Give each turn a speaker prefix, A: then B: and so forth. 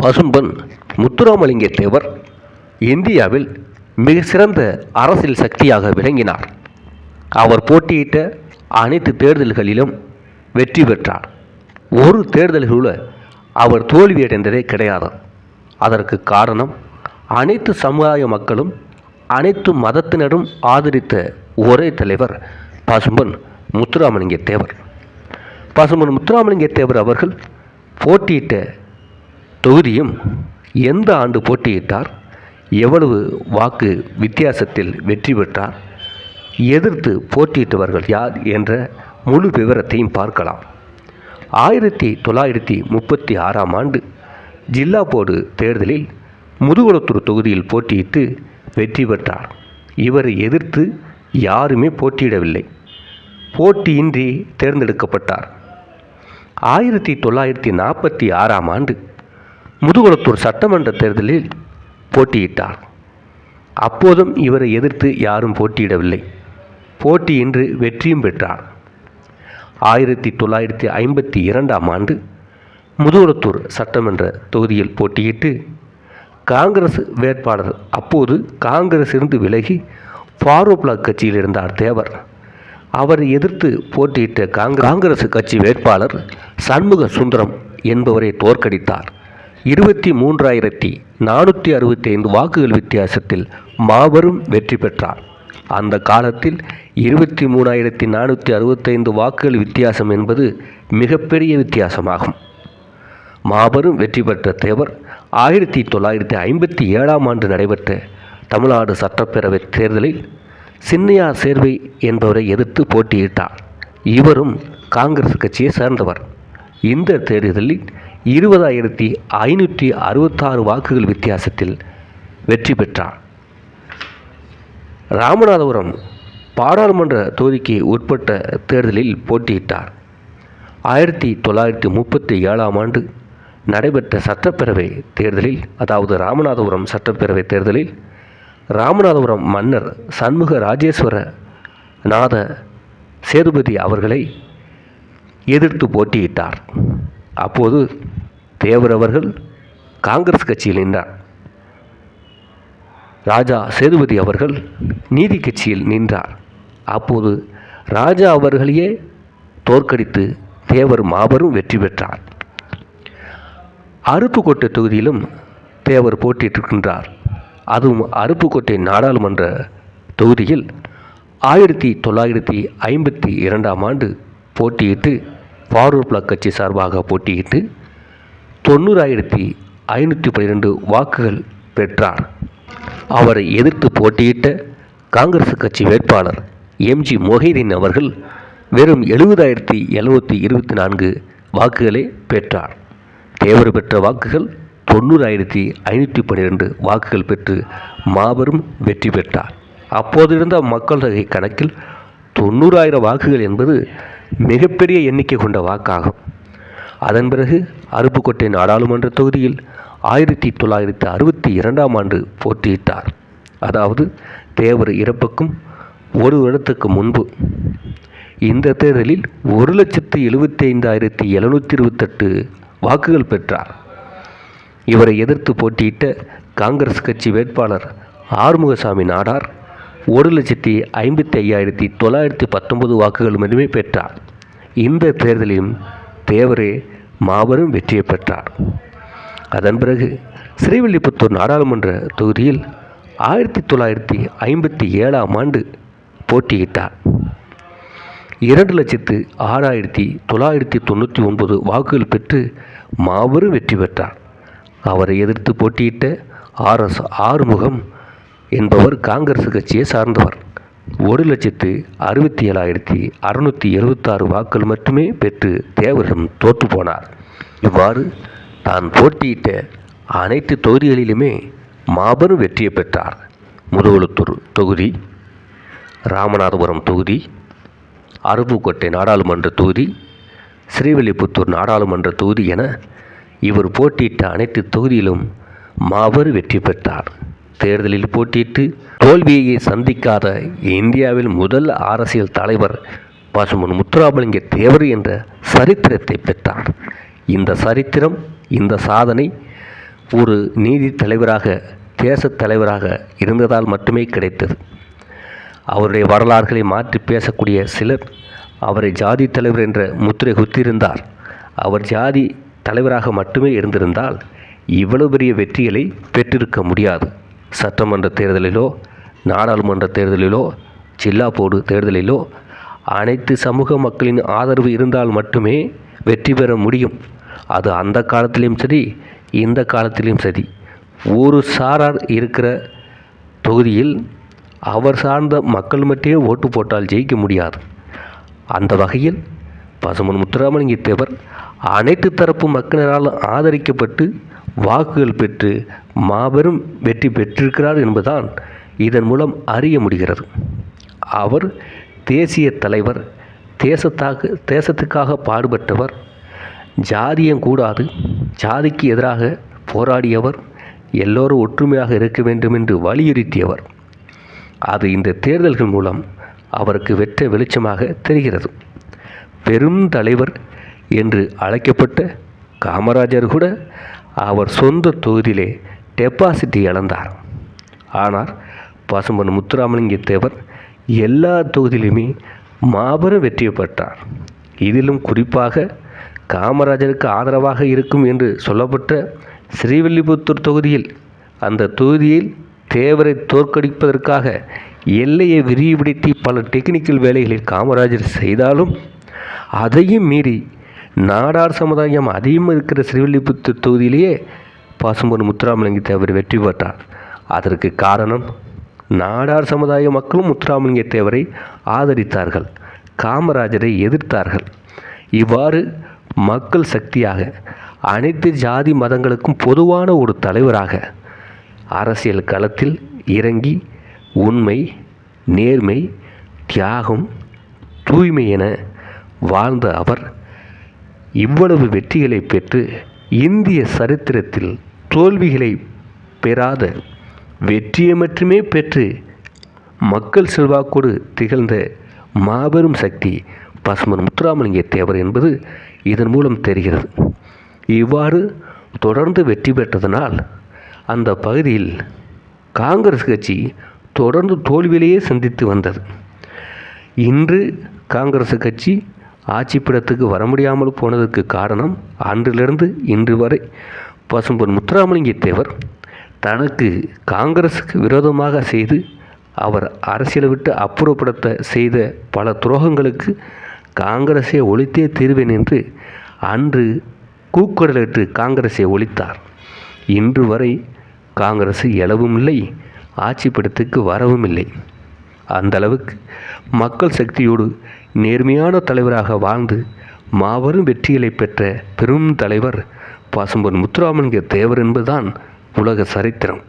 A: பசும்பன் முத்துராமலிங்க தேவர் இந்தியாவில் மிக சிறந்த அரசியல் சக்தியாக விளங்கினார். அவர் போட்டியிட்ட அனைத்து தேர்தல்களிலும் வெற்றி பெற்றார். ஒரு தேர்தல்களில் அவர் தோல்வியடைந்ததே கிடையாது. அதற்கு காரணம் அனைத்து சமுதாய மக்களும் அனைத்து மதத்தினரும் ஆதரித்த ஒரே தலைவர் பசும்பன் முத்துராமலிங்க தேவர் பசும்பன் முத்துராமலிங்க தேவர் அவர்கள் போட்டியிட்ட தொகுதியும் எந்த ஆண்டு போட்டியிட்டார் எவ்வளவு வாக்கு வித்தியாசத்தில் வெற்றி பெற்றார் எதிர்த்து போட்டியிட்டவர்கள் யார் என்ற முழு விவரத்தையும் பார்க்கலாம். ஆயிரத்தி தொள்ளாயிரத்தி முப்பத்தி ஆறாம் ஆண்டு ஜில்லா போர்டு தேர்தலில் முதுகுளத்தூர் தொகுதியில் போட்டியிட்டு வெற்றி பெற்றார். இவரை எதிர்த்து யாருமே போட்டியிடவில்லை. போட்டியின்றி தேர்ந்தெடுக்கப்பட்டார். ஆயிரத்தி தொள்ளாயிரத்தி நாற்பத்தி ஆறாம் ஆண்டு முதுகுளத்தூர் சட்டமன்ற தேர்தலில் போட்டியிட்டார். அப்போதும் இவரை எதிர்த்து யாரும் போட்டியிடவில்லை. போட்டியின்றி வெற்றியும் பெற்றார். ஆயிரத்தி தொள்ளாயிரத்தி ஐம்பத்தி இரண்டாம் ஆண்டு முதுகுளத்தூர் சட்டமன்ற தொகுதியில் போட்டியிட்டு காங்கிரஸ் வேட்பாளர் அப்போது காங்கிரஸிலிருந்து விலகி ஃபாரூக் பிளாக் கட்சியில் இருந்தார் தேவர். அவரை எதிர்த்து போட்டியிட்ட காங்கிரஸ் கட்சி வேட்பாளர் சண்முக சுந்தரம் என்பவரை தோற்கடித்தார். இருபத்தி மூன்றாயிரத்தி நானூற்றி அறுபத்தி ஐந்து வாக்குகள் வித்தியாசத்தில் மாபெரும் வெற்றி பெற்றார். அந்த காலத்தில் இருபத்தி மூணாயிரத்தி நானூற்றி அறுபத்தைந்து வாக்குகள் வித்தியாசம் என்பது மிகப்பெரிய வித்தியாசமாகும். மாபெரும் வெற்றி பெற்ற தேவர் ஆயிரத்தி தொள்ளாயிரத்தி ஐம்பத்தி ஏழாம் ஆண்டு நடைபெற்ற தமிழ்நாடு சட்டப்பேரவை தேர்தலில் சின்னையா சேர்வை என்பவரை எதிர்த்து போட்டியிட்டார். இவரும் காங்கிரஸ் கட்சியை சேர்ந்தவர். இந்த தேர்தலில் இருபதாயிரத்தி ஐநூற்றி அறுபத்தாறு வாக்குகள் வித்தியாசத்தில் வெற்றி பெற்றார். ராமநாதபுரம் பாராளுமன்ற தொகுதிக்கு உட்பட்ட தேர்தலில் போட்டியிட்டார். ஆயிரத்தி தொள்ளாயிரத்தி முப்பத்தி ஏழாம் ஆண்டு நடைபெற்ற சட்டப்பேரவை தேர்தலில் அதாவது ராமநாதபுரம் சட்டப்பேரவை தேர்தலில் ராமநாதபுரம் மன்னர் சண்முக ராஜேஸ்வர நாத சேதுபதி அவர்களை எதிர்த்து போட்டியிட்டார். அப்போது தேவர் அவர்கள் காங்கிரஸ் கட்சியில் நின்றார். ராஜா சேதுபதி அவர்கள் நீதி கட்சியில் நின்றார். அப்போது ராஜா அவர்களையே தோற்கடித்து தேவர் மாபெரும் வெற்றி பெற்றார். அருப்புக்கோட்டை தொகுதியிலும் தேவர் போட்டியிட்டிருக்கின்றார். அதுவும் அருப்புக்கோட்டை நாடாளுமன்ற தொகுதியில் ஆயிரத்தி தொள்ளாயிரத்தி ஐம்பத்தி இரண்டாம் ஆண்டு போட்டியிட்டு ஃபார்வர்ட் பிளாக் கட்சி சார்பாக போட்டியிட்டு தொண்ணூறாயிரத்தி ஐநூற்றி பன்னிரெண்டு வாக்குகள் பெற்றார். அவரை எதிர்த்து போட்டியிட்ட காங்கிரஸ் கட்சி வேட்பாளர் எம்ஜி மொஹிதீன் அவர்கள் வெறும் எழுபதாயிரத்தி எழுநூற்றி இருபத்தி நான்கு வாக்குகளை பெற்றார். தேவர் பெற்ற வாக்குகள் தொண்ணூறாயிரத்தி ஐநூற்றி பன்னிரெண்டு வாக்குகள் பெற்று மாபெரும் வெற்றி பெற்றார். அப்போதிருந்த மக்கள் தொகை கணக்கில் தொண்ணூறாயிரம் வாக்குகள் என்பது மிகப்பெரிய எண்ணிக்கை கொண்ட வாக்காகும். அதன் பிறகு அருப்புக்கோட்டை நாடாளுமன்ற தொகுதியில் ஆயிரத்தி தொள்ளாயிரத்தி அறுபத்தி இரண்டாம் ஆண்டு போட்டியிட்டார். அதாவது தேவர் இறப்புக்கும் ஒரு வருடத்துக்கு முன்பு. இந்த தேர்தலில் ஒரு லட்சத்து எழுபத்தி ஐந்தாயிரத்தி எழுநூற்றி இருபத்தெட்டு வாக்குகள் பெற்றார். இவரை எதிர்த்து போட்டியிட்ட காங்கிரஸ் கட்சி வேட்பாளர் ஆறுமுகசாமி நாடார் ஒரு லட்சத்தி ஐம்பத்தி ஐயாயிரத்தி தொள்ளாயிரத்தி பத்தொன்பது வாக்குகள் மட்டுமே பெற்றார். இந்த தேர்தலிலும் தேவரே மாபெரும் வெற்றியை பெற்றார். அதன் பிறகு ஸ்ரீவில்லிபுத்தூர் நாடாளுமன்ற தொகுதியில் ஆயிரத்தி தொள்ளாயிரத்தி ஐம்பத்தி ஏழாம் ஆண்டு போட்டியிட்டார். இரண்டு லட்சத்து ஆறாயிரத்தி தொள்ளாயிரத்தி தொண்ணூற்றி ஒன்பது வாக்குகள் பெற்று மாபெரும் வெற்றி பெற்றார். அவரை எதிர்த்து போட்டியிட்ட ஆர்எஸ் ஆறுமுகம் என்பவர் காங்கிரஸ் கட்சியை சார்ந்தவர். ஒரு லட்சத்து அறுபத்தி ஏழாயிரத்தி அறுநூற்றி எழுபத்தாறு வாக்கள் மட்டுமே பெற்று தேவரிடம் தோற்று போனார். இவ்வாறு தான் போட்டியிட்ட அனைத்து தொகுதிகளிலுமே மாபெரும் வெற்றியை பெற்றார். முதுகுளத்தூர் தொகுதி ராமநாதபுரம் தொகுதி அருப்புக்கோட்டை நாடாளுமன்ற தொகுதி ஸ்ரீவில்லிபுத்தூர் நாடாளுமன்ற தொகுதி என இவர் போட்டியிட்ட அனைத்து தொகுதியிலும் மாபெரும் வெற்றி பெற்றார். தேர்தலில் போட்டியிட்டு தோல்வியை சந்திக்காத இந்தியாவில் முதல் அரசியல் தலைவர் பசுமன் முத்துராமலிங்க தேவர் என்ற சரித்திரத்தை பெற்றார். இந்த சரித்திரம் இந்த சாதனை ஒரு நீதி தலைவராக தேசத் தலைவராக இருந்ததால் மட்டுமே கிடைத்தது. அவருடைய வரலாறுகளை மாற்றி பேசக்கூடிய சிலர் அவரை ஜாதி தலைவர் என்ற முத்திரை குத்திருந்தார் அவர் ஜாதி தலைவராக மட்டுமே இருந்திருந்தால் இவ்வளவு பெரிய வெற்றிகளை பெற்றிருக்க முடியாது. சட்டமன்ற தேர்தலிலோ நாடாளுமன்ற தேர்தலிலோ ஜில்லா போர்டு தேர்தலிலோ அனைத்து சமூக மக்களின் ஆதரவு இருந்தால் மட்டுமே வெற்றி பெற முடியும். அது அந்த காலத்திலையும் சரி இந்த காலத்திலையும் சரி. ஒரு சாரார் இருக்கிற தொகுதியில் அவர் சார்ந்த மக்கள் மட்டுமே ஓட்டு போட்டால் ஜெயிக்க முடியாது. அந்த வகையில் பசுமன் முத்துராமலிங்க தேவர் அனைத்து தரப்பு மக்களினால் ஆதரிக்கப்பட்டு வாக்குகள் பெற்று மாபெரும் வெற்றி பெற்றிருக்கிறார் என்பதுதான் இதன் மூலம் அறிய முடிகிறது. அவர் தேசிய தலைவர் தேசத்தாக தேசத்துக்காக பாடுபட்டவர் ஜாதியம் கூடாது ஜாதிக்கு எதிராக போராடியவர் எல்லோரும் ஒற்றுமையாக இருக்க வேண்டும் என்று வலியுறுத்தியவர். அது இந்த தேர்தல்கள் மூலம் அவருக்கு வெற்ற வெளிச்சமாக தெரிகிறது. பெரும் தலைவர் என்று அழைக்கப்பட்ட காமராஜர் கூட அவர் சொந்த தொகுதியிலே டெபாசிட்டி இழந்தார். ஆனால் பசும்பன் முத்துராமலிங்க தேவர் எல்லா தொகுதியிலுமே மாபெரும் வெற்றி பெற்றார். இதிலும் குறிப்பாக காமராஜருக்கு ஆதரவாக இருக்கும் என்று சொல்லப்பட்ட ஸ்ரீவில்லிபுத்தூர் தொகுதியில் அந்த தொகுதியில் தேவரை தோற்கடிப்பதற்காக எல்லையை விரிவுபடுத்தி பல டெக்னிக்கல் வேலைகளில் காமராஜர் செய்தாலும் அதையும் மீறி நாடார் சமுதாயம் அதிகமாக இருக்கிற ஸ்ரீவில்லிபுத்தூர் தொகுதியிலேயே பசும்பொன் முத்துராமலிங்க தேவர் வெற்றி பெற்றார். அதற்கு காரணம் நாடார் சமுதாய மக்களும் முத்துராமலிங்க தேவரை ஆதரித்தார்கள் காமராஜரை எதிர்த்தார்கள். இவ்வாறு மக்கள் சக்தியாக அனைத்து ஜாதி மதங்களுக்கும் பொதுவான ஒரு தலைவராக அரசியல் களத்தில் இறங்கி உண்மை நேர்மை தியாகம் தூய்மை என வாழ்ந்த அவர் இவ்வளவு வெற்றிகளை பெற்று இந்திய சரித்திரத்தில் தோல்விகளை பெறாத வெற்றியை மட்டுமே பெற்று மக்கள் செல்வாக்கோடு திகழ்ந்த மாபெரும் சக்தி பசுமன் முத்துராமலிங்க தேவர் என்பது இதன் மூலம் தெரிகிறது. இவ்வாறு தொடர்ந்து வெற்றி பெற்றதனால் அந்த பகுதியில் காங்கிரஸ் கட்சி தொடர்ந்து தோல்வியிலேயே சந்தித்து வந்தது. இன்று காங்கிரஸ் கட்சி ஆட்சிப்பிடத்துக்கு வர முடியாமல் போனதற்கு காரணம் அன்றிலிருந்து இன்று வரை பசும்பொன் முத்துராமலிங்க தேவர் தனக்கு காங்கிரஸுக்கு விரோதமாக செய்து அவர் அரசியலை விட்டு அப்புறப்படுத்த செய்த பல துரோகங்களுக்கு காங்கிரஸை ஒழித்தே தீர்வேன் என்று அன்று கூக்குரலிட்டு காங்கிரஸை ஒழித்தார். இன்று வரை காங்கிரஸ் எழவும் இல்லை ஆட்சி படத்துக்கு வரவும் இல்லை அந்த அளவுக்கு மக்கள் சக்தியோடு நேர்மையான தலைவராக வாழ்ந்து மாபெரும் வெற்றிகளை பெற்ற பெரும் தலைவர் பாசம்பொன் முத்துராமலிங்க தேவர் என்பதுதான் உலக சரித்திரம்.